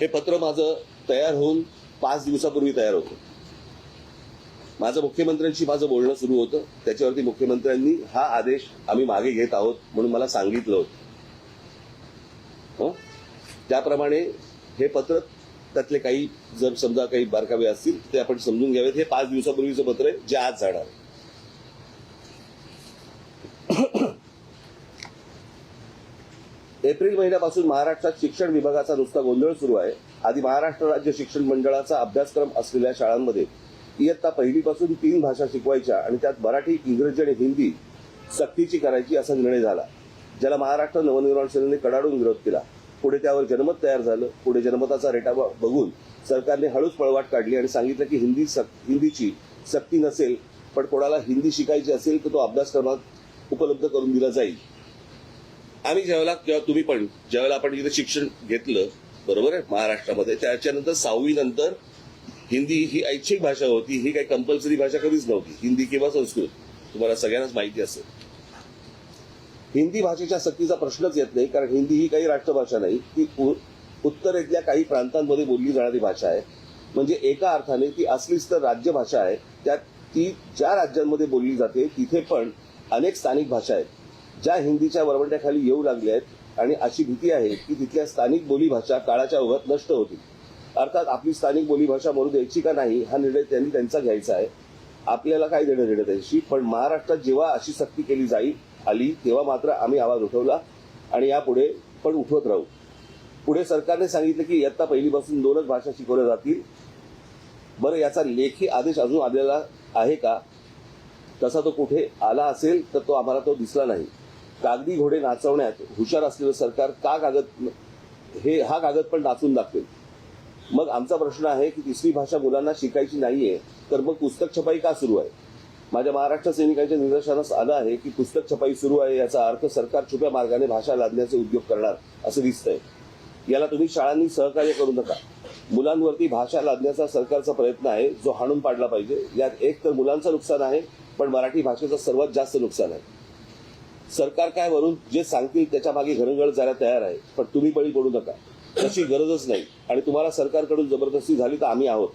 हे पत्र माझं तयार होऊन पाच दिवसापूर्वी तयार होतं. माझं मुख्यमंत्र्यांशी माझं बोलणं सुरू होतं. त्याच्यावरती मुख्यमंत्र्यांनी हा आदेश आम्ही मागे घेत आहोत म्हणून मला सांगितलं होतं. त्याप्रमाणे हे पत्र त्यातले काही जर समजा काही बारकावे असतील ते आपण समजून घ्यावेत. हे पाच दिवसापूर्वीचं पत्र आहे जे आज जाणार आहे. एप्रिल महिन्यापासून महाराष्ट्रात शिक्षण विभागाचा नुसता गोंधळ सुरू आहे. आधी महाराष्ट्र राज्य शिक्षण मंडळाचा अभ्यासक्रम असलेल्या शाळांमध्ये इयत्ता पहिलीपासून तीन भाषा शिकवायच्या आणि त्यात मराठी इंग्रजी आणि हिंदी सक्तीची करायची असा निर्णय झाला. ज्याला महाराष्ट्र नवनिर्माण सेनेने कडाडून विरोध केला. पुढे त्यावर जनमत तयार झालं. पुढे जनमताचा रेटा बघून सरकारने हळूच पळवाट काढली आणि सांगितलं की हिंदी सक हिंदीची सक्ती नसेल पण कोणाला हिंदी शिकायची असेल तर तो अभ्यासक्रमात उपलब्ध करून दिला जाईल. आम्ही ज्यावेळेला किंवा तुम्ही पण ज्यावेळेला आपण इथे शिक्षण घेतलं बरोबर आहे महाराष्ट्रामध्ये त्याच्यानंतर सहावी नंतर हिंदी ही ऐच्छिक भाषा होती ही काही कंपल्सरी भाषा कधीच नव्हती हिंदी किंवा संस्कृत. तुम्हाला सगळ्यांनाच माहिती असेल. हिंदी भाषेच्या सक्तीचा प्रश्नच येत नाही कारण हिंदी ही काही राष्ट्रभाषा नाही ती उत्तरेतल्या काही प्रांतांमध्ये बोलली जाणारी भाषा आहे. म्हणजे एका अर्थाने ती असलीच तर राज्यभाषा आहे त्यात ती ज्या राज्यांमध्ये बोलली जाते तिथे पण अनेक स्थानिक भाषा आहेत. ज्या हिंदीच्या वरवंट्याखाली येऊ लागल्या आहेत आणि अशी भीती आहे की तिथल्या स्थानिक बोलीभाषा काळाच्या ओघात नष्ट होतील. अर्थात आपली स्थानिक बोलीभाषा म्हणू द्यायची का नाही हा निर्णय त्यांनी त्यांचा घ्यायचा आहे. आपल्याला काय देणं देणं त्याच्याशी? पण महाराष्ट्रात जेव्हा अशी सक्ती केली जाईल आली तेव्हा मात्र आम्ही आवाज उठवला आणि यापुढे पण उठवत राहू. पुढे सरकारने सांगितलं की इयत्ता पहिलीपासून दोनच भाषा शिकवल्या जातील. बरं याचा लेखी आदेश अजून आलेला आहे का? तसा तो कुठे आला असेल तर तो आम्हाला तो दिसला नाही. कागदी घोडे नाचवण्यात हुशार असलेलं सरकार का कागद हे हा कागद पण नाचून दाखवेल. मग आमचा प्रश्न आहे की तिसरी भाषा मुलांना शिकायची नाहीये तर मग पुस्तक छपाई का सुरू आहे? माझ्या महाराष्ट्र सैनिकांच्या निदर्शनास आलं आहे की पुस्तक छपाई सुरू आहे याचा अर्थ सरकार छुप्या मार्गाने भाषा लादण्याचे उद्योग करणार असं दिसतंय. याला तुम्ही शाळांनी सहकार्य करू नका. मुलांवरती भाषा लादण्याचा सरकारचा प्रयत्न आहे जो हाणून पाडला पाहिजे. यात एक तर मुलांचं नुकसान आहे पण मराठी भाषेचं सर्वात जास्त नुकसान आहे. सरकार काय वरून जे सांगतील त्याच्यामागे घरंगळ जायला तयार आहे. पण तुम्ही बळी पडू नका. तशी गरजच नाही. आणि तुम्हाला सरकारकडून जबरदस्ती झाली तर आम्ही आहोत.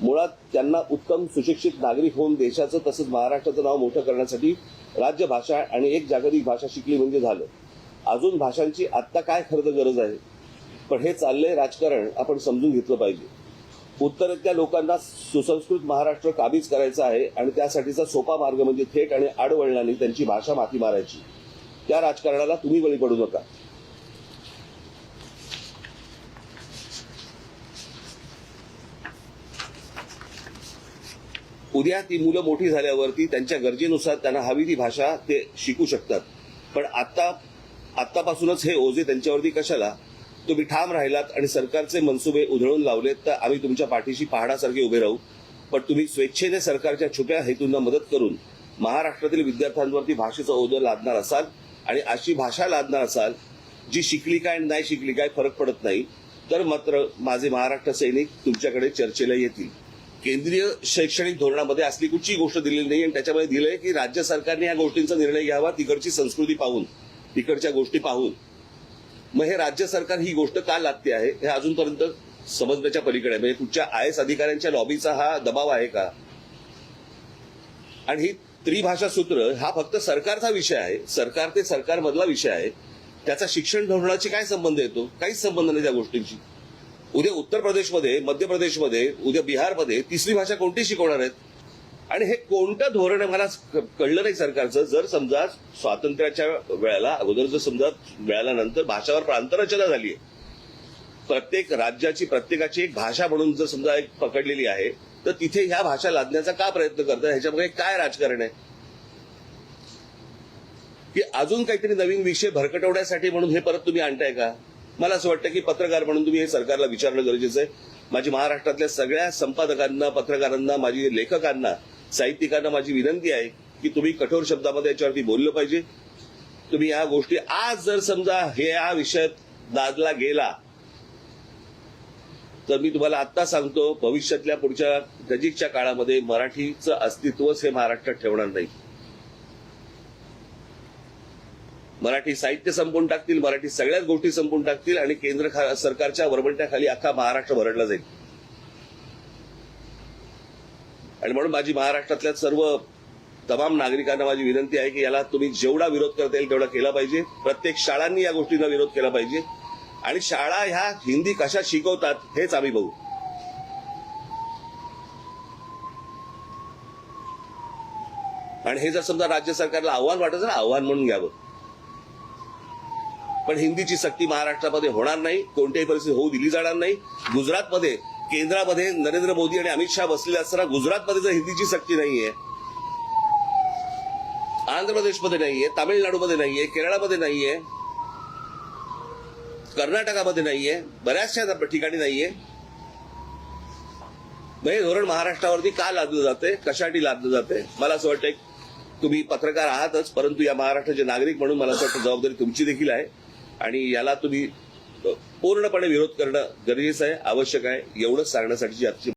मुळात त्यांना उत्तम सुशिक्षित नागरिक होऊन देशाचं तसंच महाराष्ट्राचं नाव मोठं करण्यासाठी राज्यभाषा आणि एक जागतिक भाषा शिकली म्हणजे झालं. अजून भाषांची आत्ता काय खरं तर गरज आहे? पण हे चाललंय राजकारण आपण समजून घेतलं पाहिजे. उत्तरेतल्या लोकांना सुसंस्कृत महाराष्ट्र काबीज करायचं आहे आणि त्यासाठीचा सोपा मार्ग म्हणजे थेट आणि आडवळणाने त्यांची भाषा माती मारायची. त्या राजकारणाला तुम्ही बळी पडू नका. उद्या ती मुलं मोठी झाल्यावरती त्यांच्या गरजेनुसार त्यांना हवी ती भाषा ते शिकू शकतात. पण आत्ता आतापासूनच हे ओझे त्यांच्यावरती कशाला? तुम्ही ठाम राहिलात आणि सरकारचे मनसुबे उधळून लावलेत तर आम्ही तुमच्या पाठीशी पहाडासारखे उभे राहू. पण तुम्ही स्वेच्छेने सरकारच्या छुप्या हेतूंना मदत करून महाराष्ट्रातील विद्यार्थ्यांवरती भाषेचं ओझं लादणार असाल आणि अशी भाषा लादणार असाल जी शिकली काय आणि नाही शिकली काय फरक पडत नाही तर मात्र माझे महाराष्ट्र सैनिक तुमच्याकडे चर्चेला येतील. केंद्रीय शैक्षणिक धोरणामध्ये असली कुठची गोष्ट दिलेली नाही आणि त्याच्यामध्ये दिलंय की राज्य सरकारने या गोष्टींचा निर्णय घ्यावा तिकडची संस्कृती पाहून तिकडच्या गोष्टी पाहून. मग हे राज्य सरकार ही गोष्ट का लागते आहे हे अजूनपर्यंत समजण्याच्या पलीकडे आहे. म्हणजे कुठच्या आय एस अधिकाऱ्यांच्या लॉबीचा हा दबाव आहे का? आणि ही त्रिभाषा सूत्र हा फक्त सरकारचा विषय आहे. सरकार ते सरकारमधला विषय आहे. त्याचा शिक्षण धोरणाची काय संबंध येतो? काहीच संबंध नाही त्या गोष्टींची उद्या उत्तर प्रदेशमध्ये मध्य प्रदेशमध्ये उद्या बिहारमध्ये तिसरी भाषा कोणती शिकवणार आहेत? आणि हे कोणतं धोरण आहे मला कळलं नाही सरकारचं. जर समजा स्वातंत्र्याच्या वेळेला अगोदर जर समजा मिळाल्यानंतर भाषावर प्रांतरचना झाली आहे. प्रत्येक राज्याची प्रत्येकाची एक भाषा म्हणून जर समजा एक पकडलेली आहे तर तिथे ह्या भाषा लादण्याचा का प्रयत्न करतात? ह्याच्यामध्ये काय राजकारण आहे? की अजून काहीतरी नवीन विषय भरकटवण्यासाठी म्हणून हे परत तुम्ही आणताय का? मला असं वाटतं की पत्रकार म्हणून तुम्ही हे सरकारला विचारणं गरजेचं आहे. माझी महाराष्ट्रातल्या सगळ्या संपादकांना पत्रकारांना माझी लेखकांना साहित्यिकांना माझी विनंती आहे की तुम्ही कठोर शब्दामध्ये याच्यावरती बोललं पाहिजे. तुम्ही या गोष्टी आज जर समजा हे या विषयात दादला गेला तर मी तुम्हाला आत्ता सांगतो भविष्यातल्या पुढच्या नजीकच्या काळामध्ये मराठीचं अस्तित्वच हे महाराष्ट्रात ठेवणार नाही. मराठी साहित्य संपून टाकतील मराठी सगळ्याच गोष्टी संपून टाकतील आणि केंद्र खा- सरकारच्या वरबंट्याखाली अख्खा महाराष्ट्र भरडला जाईल. आणि म्हणून माझी महाराष्ट्रातल्या सर्व तमाम नागरिकांना माझी विनंती आहे की याला तुम्ही जेवढा विरोध करता येईल तेवढा केला पाहिजे. प्रत्येक शाळांनी या गोष्टींना विरोध केला पाहिजे. आणि शाळा ह्या हिंदी कशा शिकवतात हेच आम्ही बघू. आणि हे जर समजा राज्य सरकारला आव्हान वाटत ना आव्हान म्हणून घ्यावं. पण हिंदीची सक्ती महाराष्ट्रामध्ये होणार नाही कोणत्याही परिस्थिती होऊ दिली जाणार नाही. गुजरातमध्ये केंद्रामध्ये नरेंद्र मोदी आणि अमित शहा बसलेले असताना गुजरातमध्ये जर हिंदीची सक्ती नाहीये आंध्र प्रदेशमध्ये नाहीये तामिळनाडूमध्ये नाहीये केरळामध्ये नाहीये कर्नाटकामध्ये नाहीये बऱ्याचशा ठिकाणी नाहीये हे धोरण महाराष्ट्रावरती का लादलं जाते कशासाठी लादलं जाते मला असं वाटतं तुम्ही पत्रकार आहातच परंतु या महाराष्ट्राचे नागरिक म्हणून मला असं वाटतं जबाबदारी तुमची देखील आहे. आणि याला तुम्ही पूर्णपणे विरोध करणं गरजेचं आहे आवश्यक आहे. एवढंच सांगण्यासाठी आजची